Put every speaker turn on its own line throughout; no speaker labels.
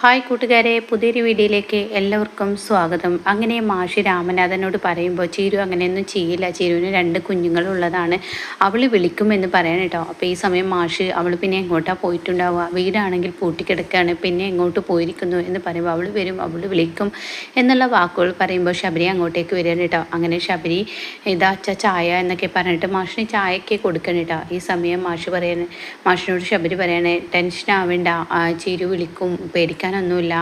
Hi കൂട്ടുകാരെ പുതിയൊരു വീഡിയോയിലേക്ക് എല്ലാവർക്കും സ്വാഗതം. അങ്ങനെ മാഷി രാമനാഥനോട് പറയുമ്പോൾ ചീരു അങ്ങനെയൊന്നും ചെയ്യില്ല. ചീരുവിന് രണ്ട് കുഞ്ഞുങ്ങളുള്ളതാണ് അവൾ വിളിക്കുമെന്ന് പറയാൻ കേട്ടോ. അപ്പോൾ ഈ സമയം മാഷി അവൾ പിന്നെ എങ്ങോട്ടാണ് പോയിട്ടുണ്ടാവുക? വീടാണെങ്കിൽ പൂട്ടിക്കിടക്കുകയാണ് പിന്നെ എങ്ങോട്ട് പോയിരിക്കുന്നു? എന്ന് പറയുമ്പോൾ അവൾ വരും അവൾ വിളിക്കും എന്നുള്ള വാക്കുകൾ പറയുമ്പോൾ ശബരി അങ്ങോട്ടേക്ക് വരികയാണ് കേട്ടോ. അങ്ങനെ ശബരി ഇതാ അച്ഛ ചായ എന്നൊക്കെ പറഞ്ഞിട്ട് മാഷിന് ചായയൊക്കെ കൊടുക്കണം കേട്ടോ. ഈ സമയം മാഷി പറയാൻ മാഷിനോട് ശബരി പറയണേ ടെൻഷൻ ആവേണ്ട ചീരു വിളിക്കും പേടിക്കാൻ പേടിക്കാനൊന്നുമില്ല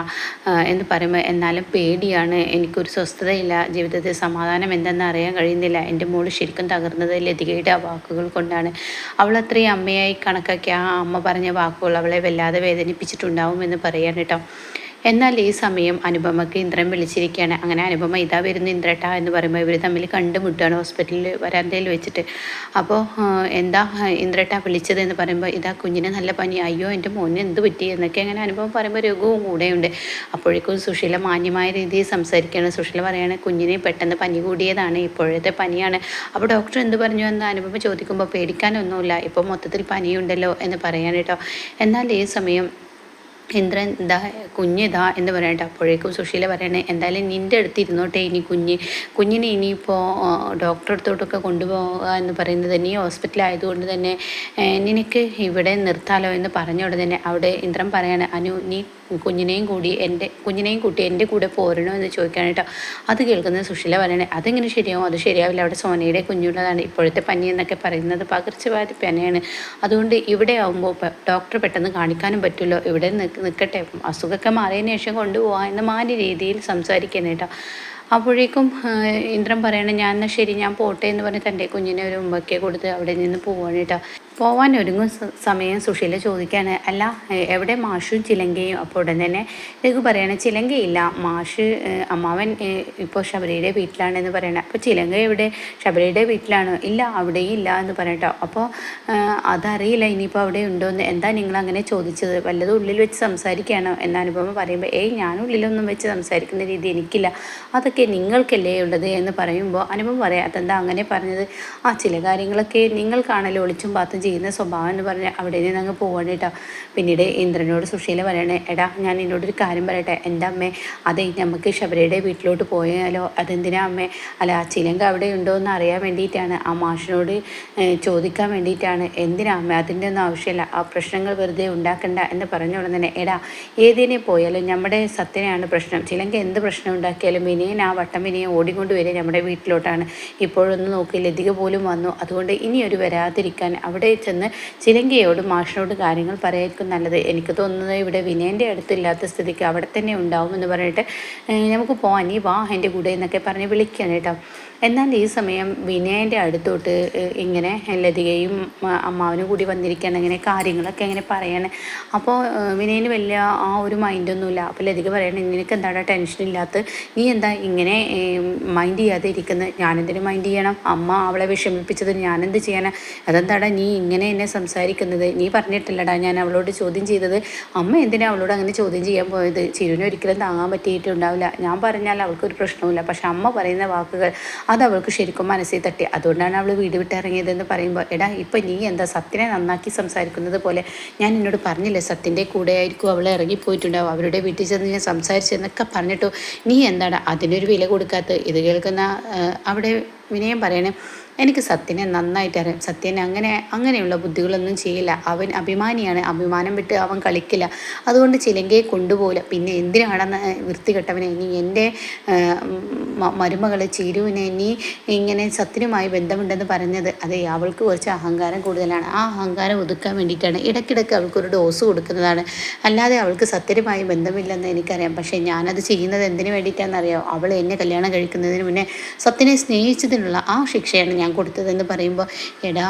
എന്ന് പറയുമ്പോൾ എന്നാലും പേടിയാണ്. എനിക്കൊരു സ്വസ്ഥതയില്ല. ജീവിതത്തിൽ സമാധാനം എന്തെന്ന് അറിയാൻ കഴിയുന്നില്ല. എന്റെ മോൾ ശരിക്കും തകർന്നത് ലതികയുടെ ആ വാക്കുകൾ കൊണ്ടാണ്. അവൾ അത്രയും അമ്മയായി കണക്കാക്കി ആ അമ്മ പറഞ്ഞ വാക്കുകൾ അവളെ വല്ലാതെ വേദനിപ്പിച്ചിട്ടുണ്ടാവും എന്ന് പറയാൻ കേട്ടോ. എന്നാൽ ഈ സമയം അനുപമക്ക് ഇന്ദ്രൻ വിളിച്ചിരിക്കുകയാണ്. അങ്ങനെ അനുപമ ഇതാ വരുന്ന ഇന്ദ്രട്ട എന്ന് പറയുമ്പോൾ ഇവർ തമ്മിൽ കണ്ടുമുട്ടുകയാണ് ഹോസ്പിറ്റലിൽ വരാന്തയിൽ വെച്ചിട്ട്. അപ്പോൾ എന്താ ഇന്ദ്രട്ട വിളിച്ചത് എന്ന് പറയുമ്പോൾ ഇതാ കുഞ്ഞിന് നല്ല പനി. അയ്യോ എന്റെ മോനെ എന്ത് പറ്റി? എന്നൊക്കെ അങ്ങനെ അനുഭവം പറയുമ്പോൾ രഘുവും കൂടെയുണ്ട്. അപ്പോഴേക്കും സുശീല മാന്യമായ രീതിയിൽ സംസാരിക്കുകയാണ്. സുശീല പറയുകയാണ് കുഞ്ഞിനെ പെട്ടെന്ന് പനി കൂടിയതാണ്. ഇപ്പോഴത്തെ പനിയാണ്. അപ്പോൾ ഡോക്ടർ എന്ത് പറഞ്ഞു എന്ന് അനുഭവം ചോദിക്കുമ്പോൾ പേടിക്കാനൊന്നുമില്ല. ഇപ്പോൾ മൊത്തത്തിൽ പനിയുണ്ടല്ലോ എന്ന് പറയാൻ കേട്ടോ. എന്നാൽ ഈ സമയം ഇന്ദ്രൻ ഇതാ കുഞ്ഞിതാ എന്ന് പറയട്ടെ. അപ്പോഴേക്കും സുശീല പറയണേ എന്തായാലും നിന്റെ അടുത്ത് ഇരുന്നോട്ടെ ഇനി കുഞ്ഞ്. കുഞ്ഞിനെ ഇനിയിപ്പോൾ ഡോക്ടറെ അടുത്തോട്ടൊക്കെ കൊണ്ടുപോകുക എന്ന് പറയുന്നത് നീ ഹോസ്പിറ്റലായതുകൊണ്ട് തന്നെ നിനക്ക് ഇവിടെ നിർത്താലോ എന്ന് പറഞ്ഞ ഉടനെ തന്നെ അവിടെ ഇന്ദ്രൻ പറയാണ് അനു നീ കുഞ്ഞിനെയും കൂടി എന്റെ കുഞ്ഞിനെയും കൂട്ടി എന്റെ കൂടെ പോരണോ എന്ന് ചോദിക്കാനായിട്ട് അത് കേൾക്കുന്ന സുശീല പറയണേ അതെങ്ങനെ ശരിയാവും? അത് ശരിയാവില്ല. അവിടെ സോനയുടെ കുഞ്ഞുള്ളതാണ്. ഇപ്പോഴത്തെ പനി എന്നൊക്കെ പറയുന്നത് പകർച്ചവ്യാധി പനിയാണ്. അതുകൊണ്ട് ഇവിടെ ആകുമ്പോൾ ഡോക്ടർ പെട്ടെന്ന് കാണിക്കാനും പറ്റുമല്ലോ ഇവിടെ നിൽക്കട്ടെ അസുഖമൊക്കെ മാറിയതിന് ശേഷം കൊണ്ടുപോകാം എന്ന മാന്യ രീതിയിൽ സംസാരിക്കാനായിട്ടോ അപ്പോഴേക്കും ഇന്ദ്രൻ പറയണേ ഞാൻ എന്നാൽ ശരി ഞാൻ പോട്ടെ എന്ന് പറഞ്ഞ് തന്റെ കുഞ്ഞിനെ ഒരു മുമ്പൊക്കെ കൊടുത്ത് അവിടെ നിന്ന് പോവാണ് കേട്ടോ. പോവാൻ ഒരുങ്ങും സമയം സുശീല ചോദിക്കുകയാണ് അല്ല എവിടെ മാഷും ചിലങ്കയും? അപ്പോൾ ഉടൻ തന്നെ രഘു പറയണ ചിലങ്കയില്ല. മാഷ് അമ്മാവൻ ഇപ്പോൾ ശബരിയുടെ വീട്ടിലാണെന്ന് പറയണ. അപ്പോൾ ചിലങ്ക എവിടെ? ശബരിയുടെ വീട്ടിലാണ്. ഇല്ല അവിടെയും ഇല്ല എന്ന് പറയട്ടോ. അപ്പോൾ അതറിയില്ല ഇനിയിപ്പോൾ അവിടെ ഉണ്ടോ എന്ന് എന്താ നിങ്ങൾ അങ്ങനെ ചോദിച്ചത്? വല്ലതും ഉള്ളിൽ വെച്ച് സംസാരിക്കുകയാണോ എന്ന അനുഭവം പറയുമ്പോൾ ഏയ് ഞാൻ ഉള്ളിലൊന്നും വെച്ച് സംസാരിക്കുന്ന രീതി എനിക്കില്ല. അതൊക്കെ നിങ്ങൾക്കല്ലേ ഉള്ളത് എന്ന് പറയുമ്പോൾ അനുഭവം പറയാം അതെന്താ അങ്ങനെ പറഞ്ഞത്? ആ ചില കാര്യങ്ങളൊക്കെ നിങ്ങൾക്കാണല്ലോ ഒളിച്ചും പാത്തും ചെയ്യുന്ന സ്വഭാവം എന്ന് പറഞ്ഞാൽ അവിടെ നിന്ന് അങ്ങ് പോവാണ് കേട്ടോ. പിന്നീട് ഇന്ദ്രനോട് സുശീല പറയണേ എടാ ഞാൻ എന്നോടൊരു കാര്യം പറയട്ടെ. എന്റെ അമ്മേ അതെ നമുക്ക് ശബരിയുടെ വീട്ടിലോട്ട് പോയാലോ? അതെന്തിനാ അമ്മേ? അല്ല ചിലങ്ക അവിടെ ഉണ്ടോ എന്ന് അറിയാൻ വേണ്ടിയിട്ടാണ്. ആ മാഷിനോട് ചോദിക്കാൻ വേണ്ടിയിട്ടാണ്. എന്തിനാ അമ്മ? അതിന്റെ ഒന്നും ആവശ്യമില്ല. ആ പ്രശ്നങ്ങൾ വെറുതെ ഉണ്ടാക്കണ്ട എന്ന് പറഞ്ഞ ഉടനെ തന്നെ എടാ ഏതിനെ പോയാലും നമ്മുടെ സത്യനെയാണ് പ്രശ്നം. ചിലങ്ക എന്ത് പ്രശ്നം ഉണ്ടാക്കിയാലും വിനയൻ ആ വട്ടം വിനയം ഓടിക്കൊണ്ട് വരിക നമ്മുടെ വീട്ടിലോട്ടാണ്. ഇപ്പോഴൊന്നും നോക്കി ലതിക പോലും വന്നു. അതുകൊണ്ട് ഇനിയൊരു വരാതിരിക്കാൻ അവിടെ ചെന്ന് ചിലങ്കയോട് മാഷിനോട് കാര്യങ്ങൾ പറയായിരിക്കും നല്ലത്. എനിക്ക് തോന്നുന്നത് ഇവിടെ വിനയന്റെ അടുത്തില്ലാത്ത സ്ഥിതിക്ക് അവിടെ തന്നെ ഉണ്ടാവും എന്ന് പറഞ്ഞിട്ട് നമുക്ക് പോവാൻ നീ വാ എന്റെ കൂടെ എന്നൊക്കെ പറഞ്ഞ് വിളിക്കണം കേട്ടോ. എന്നാൽ ഈ സമയം വിനയന്റെ അടുത്തോട്ട് ഇങ്ങനെ ലതികയും അമ്മാവനും കൂടി വന്നിരിക്കുകയാണ് ഇങ്ങനെ കാര്യങ്ങളൊക്കെ ഇങ്ങനെ പറയാണ്. അപ്പോൾ വിനയന് വലിയ ആ ഒരു മൈൻഡൊന്നുമില്ല അപ്പോൾ ലതിക പറയണേ നിനക്ക് എന്താണ് ടെൻഷൻ ഇല്ലാത്ത നീ എന്താ ഇങ്ങനെ മൈൻഡ് ചെയ്യാതെ ഇരിക്കുന്നത് ഞാനെന്തിനു മൈൻഡ് ചെയ്യണം? അമ്മ അവളെ വിഷമിപ്പിച്ചത് ഞാനെന്ത് ചെയ്യാനാ? അതെന്താടാ നീ ഇങ്ങനെ എന്നെ സംസാരിക്കുന്നത്? നീ പറഞ്ഞിട്ടില്ലടാ ഞാൻ അവളോട് ചോദ്യം ചെയ്തത്. അമ്മ എന്തിനാ അവളോട് അങ്ങനെ ചോദ്യം ചെയ്യാൻ പോയത്? ചിരുവിനെ ഒരിക്കലും താങ്ങാൻ പറ്റിയിട്ടുണ്ടാവില്ല. ഞാൻ പറഞ്ഞാൽ അവൾക്കൊരു പ്രശ്നവുമില്ല. പക്ഷെ അമ്മ പറയുന്ന വാക്കുകൾ അത് അവൾക്ക് ശരിക്കും മനസ്സിൽ തട്ടി. അതുകൊണ്ടാണ് അവൾ വീട് വിട്ടിറങ്ങിയതെന്ന് പറയുമ്പോൾ എടാ ഇപ്പം നീ എന്താ സത്യനെ നന്നാക്കി സംസാരിക്കുന്നത് പോലെ? ഞാൻ എന്നോട് പറഞ്ഞില്ലേ സത്യന്റെ കൂടെ ആയിരിക്കും അവൾ ഇറങ്ങിപ്പോയിട്ടുണ്ടാവും അവരുടെ വീട്ടിൽ ചെന്ന് ഞാൻ സംസാരിച്ചെന്നൊക്കെ പറഞ്ഞിട്ടു. നീ എന്താണ് അതിനൊരു വില കൊടുക്കാത്ത ഇത് കേൾക്കുന്ന അവിടെ വിനയം പറയണേ. എനിക്ക് സത്യനെ നന്നായിട്ട് അറിയാം. സത്യനെ അങ്ങനെ അങ്ങനെയുള്ള ബുദ്ധികളൊന്നും ചെയ്യില്ല. അവൻ അഭിമാനിയാണ്. അഭിമാനം വിട്ട് അവൻ കളിക്കില്ല. അതുകൊണ്ട് ചിലങ്കയെ കൊണ്ടുപോകില്ല പിന്നെ എന്തിനാണെന്ന് വൃത്തികെട്ടവനെ ഇനി എന്റെ മരുമകളെ ചിരുവിനെ നീ ഇങ്ങനെ സത്യനുമായി ബന്ധമുണ്ടെന്ന് പറഞ്ഞത് അതെ അവൾക്ക് കുറച്ച് അഹങ്കാരം കൂടുതലാണ്. ആ അഹങ്കാരം ഒതുക്കാൻ വേണ്ടിയിട്ടാണ്. ഇടയ്ക്കിടയ്ക്ക് അവൾക്കൊരു ഡോസ് കൊടുക്കുന്നതാണ്. അല്ലാതെ അവൾക്ക് സത്യനുമായി ബന്ധമില്ലെന്ന് എനിക്കറിയാം. പക്ഷേ ഞാനത് ചെയ്യുന്നത് എന്തിനു വേണ്ടിയിട്ടാണെന്നറിയാം? അവൾ എന്നെ കല്യാണം കഴിക്കുന്നതിന് മുന്നേ സത്യനെ സ്നേഹിച്ചതിനുള്ള ആ ശിക്ഷയാണ് ഞാൻ കൊടുത്തതെന്ന് പറയുമ്പോൾ എടാ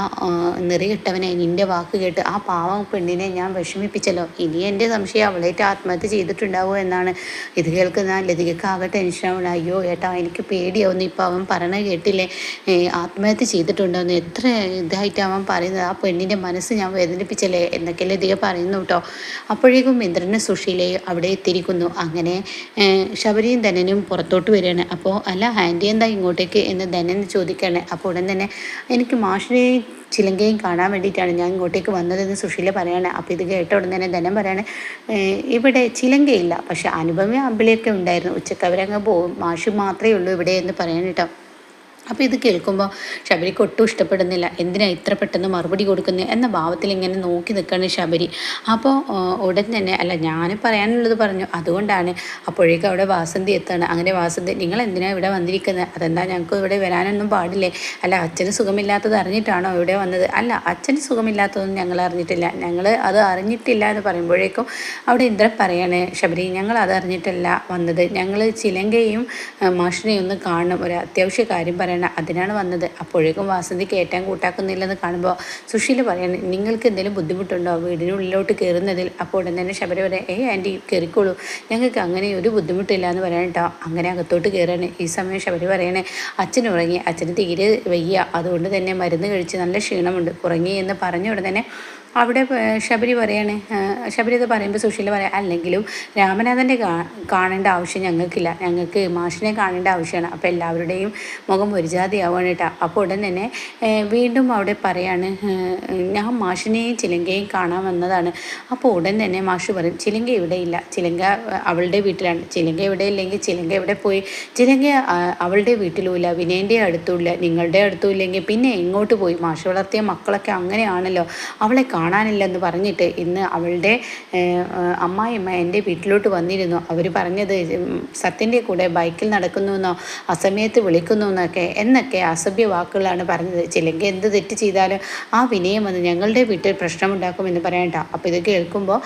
നെറികിട്ടവനെ നിന്റെ വാക്ക് കേട്ട് ആ പാവം പെണ്ണിനെ ഞാൻ വിഷമിപ്പിച്ചല്ലോ. ഇനി എന്റെ സംശയം അവളേറ്റ് ആത്മഹത്യ ചെയ്തിട്ടുണ്ടാവുമോ എന്നാണ്. ഇത് കേൾക്കുന്ന ലതികക്ക് ആകെ ടെൻഷനാവണം അയ്യോ ഏട്ടാ എനിക്ക് പേടിയാവുന്നു. ഇപ്പം അവൻ പറയണ കേട്ടില്ലേ? ആത്മഹത്യ ചെയ്തിട്ടുണ്ടോന്ന്? എത്ര ഇതായിട്ട് അവൻ പറയുന്നത്? ആ പെണ്ണിന്റെ മനസ്സ് ഞാൻ വേദനിപ്പിച്ചല്ലേ എന്നൊക്കെ ലതിക പറയുന്നു കേട്ടോ. അപ്പോഴേക്കും ഇന്ദ്രനെ സുശീലയും അവിടെ എത്തിയിരിക്കുന്നു. അങ്ങനെ ശബരിയും ധനനും പുറത്തോട്ട് വരികയാണ്. അപ്പോൾ അല്ല ആന്റി എന്താ ഇങ്ങോട്ടേക്ക് എന്ന് ധനൻ ചോദിക്കുകയാണ് അപ്പോൾ ഉടൻ തന്നെ എനിക്ക് മാഷിനെയും ചിലങ്കയും കാണാൻ വേണ്ടിയിട്ടാണ് ഞാൻ ഇങ്ങോട്ടേക്ക് വന്നതെന്ന് സുശീല പറയാണ്. അപ്പോൾ ഇത് കേട്ട ഉടൻ തന്നെ ധനം പറയാണ് ഇവിടെ ചിലങ്കയില്ല. പക്ഷെ അനുപമ അമ്പിളിയൊക്കെ ഉണ്ടായിരുന്നു. ഉച്ചക്കവരങ്ങ് പോവും മാഷ് മാത്രമേ ഉള്ളൂ ഇവിടെ എന്ന് പറയാൻ കേട്ടോ. അപ്പോൾ ഇത് കേൾക്കുമ്പോൾ ശബരിക്ക് ഒട്ടും ഇഷ്ടപ്പെടുന്നില്ല. എന്തിനാ ഇത്ര പെട്ടെന്ന് മറുപടി കൊടുക്കുന്നത് എന്ന ഭാവത്തിൽ ഇങ്ങനെ നോക്കി നിൽക്കുകയാണ് ശബരി. അപ്പോൾ ഉടൻ തന്നെ അല്ല ഞാൻ പറയാനുള്ളത് പറഞ്ഞു. അതുകൊണ്ടാണ് അപ്പോഴേക്കും അവിടെ വാസന്തി എത്താണ്. അങ്ങനെ വാസന്തി നിങ്ങൾ എന്തിനാണ് ഇവിടെ വന്നിരിക്കുന്നത് അതെന്താ ഞങ്ങൾക്ക് ഇവിടെ വരാനൊന്നും പാടില്ലേ? അല്ല അച്ഛന് സുഖമില്ലാത്തത് അറിഞ്ഞിട്ടാണോ ഇവിടെ വന്നത്? അല്ല അച്ഛന് സുഖമില്ലാത്തതൊന്നും ഞങ്ങൾ അറിഞ്ഞിട്ടില്ല. ഞങ്ങൾ അത് അറിഞ്ഞിട്ടില്ല എന്ന് പറയുമ്പോഴേക്കും അവിടെ ഇന്ദ്രൻ പറയാണ് ശബരി ഞങ്ങൾ അത് അറിഞ്ഞിട്ടല്ല വന്നത്. ഞങ്ങൾ ചിലങ്കയും മാഷിനെയും ഒന്ന് കാണണം. ഒരു അത്യാവശ്യ കാര്യം പറയാൻ പറയണ അതിനാണ് വന്നത്. അപ്പോഴേക്കും വാസന്തി കയറ്റാൻ കൂട്ടാക്കുന്നില്ലെന്ന് കാണുമ്പോൾ സുശീല പറയാണ് നിങ്ങൾക്ക് എന്തെങ്കിലും ബുദ്ധിമുട്ടുണ്ടോ? വീടിനുള്ളിലോട്ട് കയറുന്നതിൽ അപ്പോൾ ഉടൻ തന്നെ ശബരി പറയാം ഏ ആന്റി കയറിക്കോളൂ ഞങ്ങൾക്ക് അങ്ങനെ ഒരു ബുദ്ധിമുട്ടില്ല എന്ന് പറയാൻ കേട്ടോ അങ്ങനെ അകത്തോട്ട് കയറാണ് ഈ സമയം ശബരി പറയണേ അച്ഛൻ ഉറങ്ങി. അച്ഛന് തീരെ വയ്യ. അതുകൊണ്ട് തന്നെ മരുന്ന് കഴിച്ച് നല്ല ക്ഷീണമുണ്ട്. ഉറങ്ങി എന്ന് പറഞ്ഞ ഉടൻ തന്നെ അവിടെ ശബരി പറയാണ് ശബരി ഇത് പറയുമ്പോൾ സുശീല പറയാം അല്ലെങ്കിലും രാമനാഥന്റെ കാണേണ്ട ആവശ്യം ഞങ്ങൾക്കില്ല. ഞങ്ങൾക്ക് മാഷിനെ കാണേണ്ട ആവശ്യമാണ്. അപ്പോൾ എല്ലാവരുടെയും മുഖം ഒരു കേട്ടോ അപ്പോൾ ഉടൻ തന്നെ വീണ്ടും അവിടെ പറയാണ് ഞാൻ മാഷിനെയും ചിലങ്കയും കാണാൻ വന്നതാണ്. അപ്പോൾ ഉടൻ തന്നെ മാഷ് പറയും ചിലങ്ക ഇവിടെ ഇല്ല. ചിലങ്ക അവളുടെ വീട്ടിലാണ്. ചിലങ്ക ഇവിടെ ഇല്ലെങ്കിൽ ചിലങ്ക ഇവിടെ പോയി. ചിലങ്ക അവളുടെ വീട്ടിലുമില്ല വിനയന്റെ അടുത്തുമില്ല നിങ്ങളുടെ അടുത്തും ഇല്ലെങ്കിൽ പിന്നെ എങ്ങോട്ട് പോയി? മാഷ് വളർത്തിയ മക്കളൊക്കെ അങ്ങനെയാണല്ലോ. അവളെ കാണാനില്ലെന്ന് പറഞ്ഞിട്ട് ഇന്ന് അവളുടെ അമ്മായിയമ്മ എന്റെ വീട്ടിലോട്ട് വന്നിരുന്നു. അവർ പറഞ്ഞത് സത്യന്റെ കൂടെ ബൈക്കിൽ നടക്കുന്നു എന്നോ അസമയത്ത് വിളിക്കുന്നു എന്നൊക്കെ എന്നൊക്കെ അസഭ്യ വാക്കുകളാണ് പറഞ്ഞത്. ചില്ലെങ്കിൽ എന്ത് തെറ്റ് ചെയ്താലും ആ വിനയം വന്ന് ഞങ്ങളുടെ വീട്ടിൽ പ്രശ്നമുണ്ടാക്കുമെന്ന് പറയണ്ട അപ്പോൾ ഇത് കേൾക്കുമ്പോൾ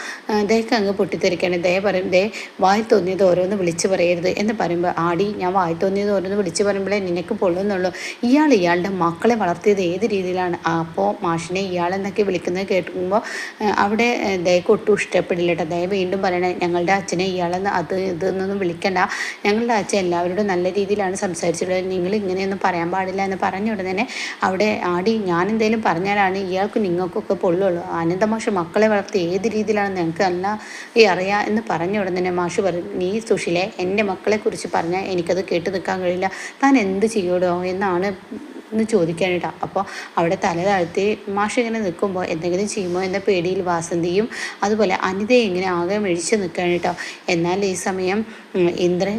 ദയക്ക് അങ്ങ് പൊട്ടിത്തെറിക്കാണ്. ദയ പറയും ദേ വായി തോന്നിയത് ഓരോന്ന് വിളിച്ച് പറയരുത് എന്ന് പറയുമ്പോൾ ആടി ഞാൻ വായി തോന്നിയത് ഓരോന്ന് വിളിച്ച് പറയുമ്പോഴേ നിനക്ക് പൊള്ളുന്നുള്ളൂ. ഇയാൾ ഇയാളുടെ മക്കളെ വളർത്തിയത് ഏത് രീതിയിലാണ്? അപ്പോൾ മാഷിനെ ഇയാളെന്നൊക്കെ വിളിക്കുന്നത് കേട്ടു കേൾക്കുമ്പോൾ അവിടെ ദയക്ക് ഒട്ടും ഇഷ്ടപ്പെടില്ല ദയ വീണ്ടും പറയണേ ഞങ്ങളുടെ അച്ഛനെ ഇയാളെന്ന് അത് ഇതെന്നൊന്നും വിളിക്കണ്ട. ഞങ്ങളുടെ അച്ഛൻ എല്ലാവരോടും നല്ല രീതിയിലാണ് സംസാരിച്ചിട്ടുള്ളത്. നിങ്ങൾ ഇങ്ങനെയൊന്നും പറയാൻ പാടില്ല എന്ന് പറഞ്ഞ ഉടനെ അവിടെ ആടി ഞാൻ എന്തെങ്കിലും പറഞ്ഞാലാണ് ഇയാൾക്ക് നിങ്ങൾക്കൊക്കെ പൊള്ളുള്ളൂ. ആനന്ദമാഷ് മക്കളെ വളർത്തി ഏത് രീതിയിലാണ് ഞങ്ങൾക്ക് അല്ല ഈ അറിയാം എന്ന് പറഞ്ഞ ഉടനെ മാഷ് പറഞ്ഞു നീ സുഷിലെ എന്റെ മക്കളെക്കുറിച്ച് പറഞ്ഞാൽ എനിക്കത് കേട്ട് നിൽക്കാൻ കഴിയില്ല. താൻ എന്ത് ചെയ്യൂടോ? എന്നാണ് എന്ന് ചോദിക്കാനായിട്ടാണ് അപ്പോൾ അവിടെ തല താഴ്ത്തി മാഷ് ഇങ്ങനെ നിൽക്കുമ്പോൾ എന്തെങ്കിലും ചെയ്യുമോ എന്ന പേടിയിൽ വാസന്തിയും അതുപോലെ അനിതയെ ഇങ്ങനെ ആകെ മെഴിച്ച് നിൽക്കുകയാണ് എന്നാൽ ഈ സമയം ഇന്ദ്രൻ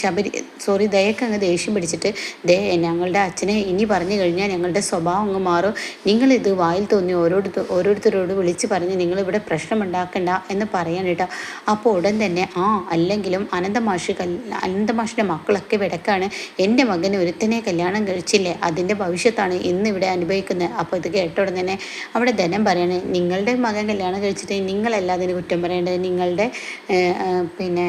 ശബരി സോറി ദയക്ക് അങ്ങ് ദേഷ്യം പിടിച്ചിട്ട് ദേ ഞങ്ങളുടെ അച്ഛനെ ഇനി പറഞ്ഞു കഴിഞ്ഞാൽ ഞങ്ങളുടെ സ്വഭാവം അങ്ങ് മാറും. നിങ്ങളിത് വായിൽ തോന്നി ഓരോരുത്തർ ഓരോരുത്തരോട് വിളിച്ച് പറഞ്ഞ് നിങ്ങളിവിടെ പ്രശ്നമുണ്ടാക്കണ്ട എന്ന് പറയാൻ കേട്ടോ. അപ്പോൾ ഉടൻ തന്നെ ആ അല്ലെങ്കിലും അനന്തമാഷ് അനന്തമാഷിന്റെ മക്കളൊക്കെ വിടക്കാണ്. എന്റെ മകന് ഒരുത്തനെ കല്യാണം കഴിച്ചില്ലേ? അതിന്റെ ഭവിഷ്യത്താണ് ഇന്ന് ഇവിടെ അനുഭവിക്കുന്നത്. അപ്പോൾ ഇത് കേട്ട ഉടൻ തന്നെ അവിടെ ധനം പറയണേ നിങ്ങളുടെ മകൻ കല്യാണം കഴിച്ചിട്ട് നിങ്ങളല്ലാതിന് കുറ്റം പറയേണ്ടത്. നിങ്ങളുടെ പിന്നെ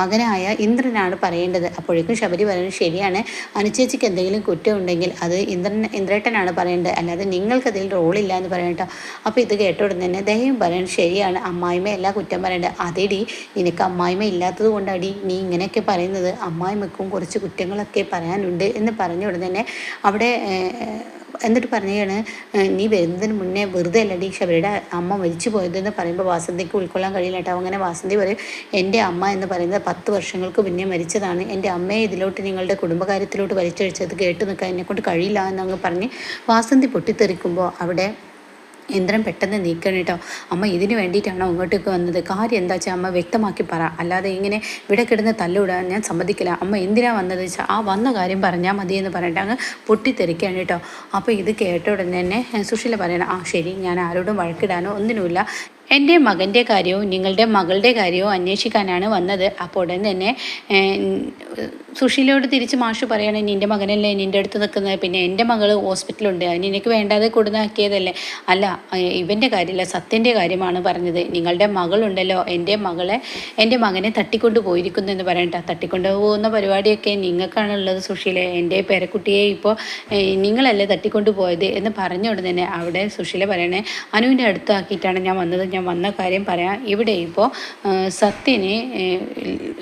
മകനായ ഇന്ദ്രനാണ് പറയേണ്ടത്. അപ്പോഴേക്കും ശബരി പറയുന്നത് ശരിയാണ്. അനുചേച്ചിക്ക് എന്തെങ്കിലും കുറ്റം ഉണ്ടെങ്കിൽ അത് ഇന്ദ്രൻ ഇന്ദ്രേട്ടനാണ് പറയേണ്ടത്. അല്ലാതെ നിങ്ങൾക്കതിൽ റോളില്ല എന്ന് പറയട്ടോ അപ്പോൾ ഇത് കേട്ട ഉടനെ തന്നെ ദയം പറയുന്നത് ശരിയാണ്. അമ്മായിമ്മ എല്ലാ കുറ്റം പറയേണ്ടത് അതേടി നിനക്ക് അമ്മായിമ്മ ഇല്ലാത്തത് കൊണ്ടാടി നീ ഇങ്ങനെയൊക്കെ പറയുന്നത്. അമ്മായിമ്മക്കും കുറച്ച് കുറ്റങ്ങളൊക്കെ പറയാനുണ്ട് എന്ന് പറഞ്ഞ ഉടനെ തന്നെ അവിടെ എന്നിട്ട് പറഞ്ഞാണ് നീ വരുന്നതിന് മുന്നേ വെറുതെ അല്ലടി ശബരിയുടെ അമ്മ മരിച്ചു പോയതെന്ന് പറയുമ്പോൾ വാസന്തിക്ക് ഉൾക്കൊള്ളാൻ കഴിയില്ല കേട്ടോ. അങ്ങനെ വാസന്തി പറയും എന്റെ അമ്മ എന്ന് പറയുന്നത് പത്ത് വർഷങ്ങൾക്ക് മുന്നേ മരിച്ചതാണ്. എന്റെ അമ്മയെ ഇതിലോട്ട് നിങ്ങളുടെ കുടുംബകാര്യത്തിലോട്ട് വലിച്ചഴിച്ചത് കേട്ട് നിൽക്കാൻ എന്നെക്കൊണ്ട് കഴിയില്ല എന്നങ്ങ് പറഞ്ഞ് വാസന്തി പൊട്ടിത്തെറിക്കുമ്പോൾ അവിടെ ഇന്ദ്രൻ പെട്ടെന്ന് നീക്കണം കേട്ടോ. അമ്മ ഇതിന് വേണ്ടിയിട്ടാണോ ഇങ്ങോട്ടേക്ക് വന്നത്? കാര്യം എന്താ വെച്ചാൽ അമ്മ വ്യക്തമാക്കി പറ. അല്ലാതെ ഇങ്ങനെ ഇവിടെ കിടന്ന് തല്ലുവിടാൻ ഞാൻ സമ്മതിക്കില്ല. അമ്മ എന്തിനാ വന്നത് വെച്ചാൽ ആ വന്ന കാര്യം പറഞ്ഞാൽ മതി എന്ന് പറഞ്ഞിട്ട് അങ്ങ് പൊട്ടിത്തെറിക്കുകയാണ് കേട്ടോ. അപ്പോൾ ഇത് കേട്ട ഉടനെ തന്നെ സുശീല പറയണം ആ ശരി ഞാൻ ആരോടും വഴക്കിടാനോ ഒന്നിനുമില്ല. എന്റെ മകന്റെ കാര്യവും നിങ്ങളുടെ മകളുടെ കാര്യവും അന്വേഷിക്കാനാണ് വന്നത്. അപ്പോൾ ഉടൻ തന്നെ സുശീലയോട് തിരിച്ച് മാഷ് പറയണേ നിന്റെ മകനല്ലേ നിന്റെ അടുത്ത് നിൽക്കുന്നത്. പിന്നെ എന്റെ മകൾ ഹോസ്പിറ്റലുണ്ട്. അതിന് എനിക്ക് വേണ്ടാതെ കൊടുന്നാക്കിയതല്ലേ. അല്ല ഇവന്റെ കാര്യമല്ല സത്യന്റെ കാര്യമാണ് പറഞ്ഞത്. നിങ്ങളുടെ മകളുണ്ടല്ലോ എന്റെ മകളെ എന്റെ മകനെ തട്ടിക്കൊണ്ട് പോയിരിക്കുന്നു എന്ന് പറയണ്ട. തട്ടിക്കൊണ്ട് പോകുന്ന പരിപാടിയൊക്കെ നിങ്ങൾക്കാണുള്ളത് സുശീല. എന്റെ പേരക്കുട്ടിയെ ഇപ്പോൾ നിങ്ങളല്ലേ തട്ടിക്കൊണ്ട് പോയത് എന്ന് പറഞ്ഞ ഉടനെ തന്നെ അവിടെ സുശീല പറയണേ അനുവിന്റെ അടുത്താക്കിയിട്ടാണ് ഞാൻ വന്നത്. ഞാൻ വന്ന കാര്യം പറയാം. ഇവിടെ ഇപ്പോൾ സത്യനെ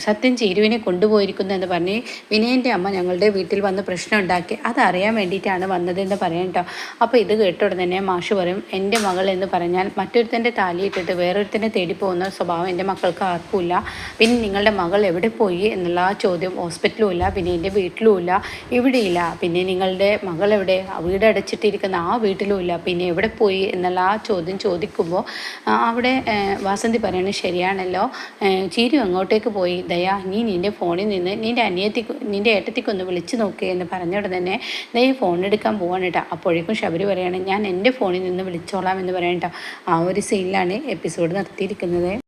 സത്യൻ ചേരുവിനെ കൊണ്ടുപോയിരിക്കുന്നു എന്ന് പറഞ്ഞ് വിനയന്റെ അമ്മ ഞങ്ങളുടെ വീട്ടിൽ വന്ന് പ്രശ്നം ഉണ്ടാക്കി. അതറിയാൻ വേണ്ടിയിട്ടാണ് വന്നതെന്ന് പറയാം കേട്ടോ അപ്പോൾ ഇത് കേട്ടോടെ തന്നെ മാഷ് പറയും എന്റെ മകൾ എന്ന് പറഞ്ഞാൽ മറ്റൊരുത്തന്റെ താലിയിട്ടിട്ട് വേറൊരുത്തനെ തേടി പോകുന്ന സ്വഭാവം എന്റെ മക്കൾക്ക് ആർക്കുമില്ല പിന്നെ നിങ്ങളുടെ മകൾ എവിടെ പോയി എന്നുള്ള ആ ചോദ്യം ഹോസ്പിറ്റലും ഇല്ല പിന്നെ എന്റെ വീട്ടിലും ഇല്ല ഇവിടെയില്ല പിന്നെ നിങ്ങളുടെ മകൾ എവിടെ? വീട് അടച്ചിട്ടിരിക്കുന്ന ആ വീട്ടിലും ഇല്ല. പിന്നെ എവിടെ പോയി? എന്നുള്ള ആ ചോദ്യം ചോദിക്കുമ്പോൾ അവിടെ വാസന്തി പറയുന്നത് ശരിയാണല്ലോ. ചീരു അങ്ങോട്ടേക്ക് പോയി. ദയാ നീ നിന്റെ ഫോണിൽ നിന്ന് നിന്റെ അനിയത്തിക്ക് നിന്റെ ഏട്ടത്തിക്കൊന്ന് വിളിച്ചു നോക്കുക എന്ന് പറഞ്ഞോട് തന്നെ നീ ഫോൺ എടുക്കാൻ പോവാണ് കേട്ടോ അപ്പോഴേക്കും ശബരി പറയാണ് ഞാൻ എന്റെ ഫോണിൽ നിന്ന് വിളിച്ചോളാം എന്ന് പറയാം കേട്ടോ ആ ഒരു സീനിലാണ് എപ്പിസോഡ് നിർത്തിയിരിക്കുന്നത്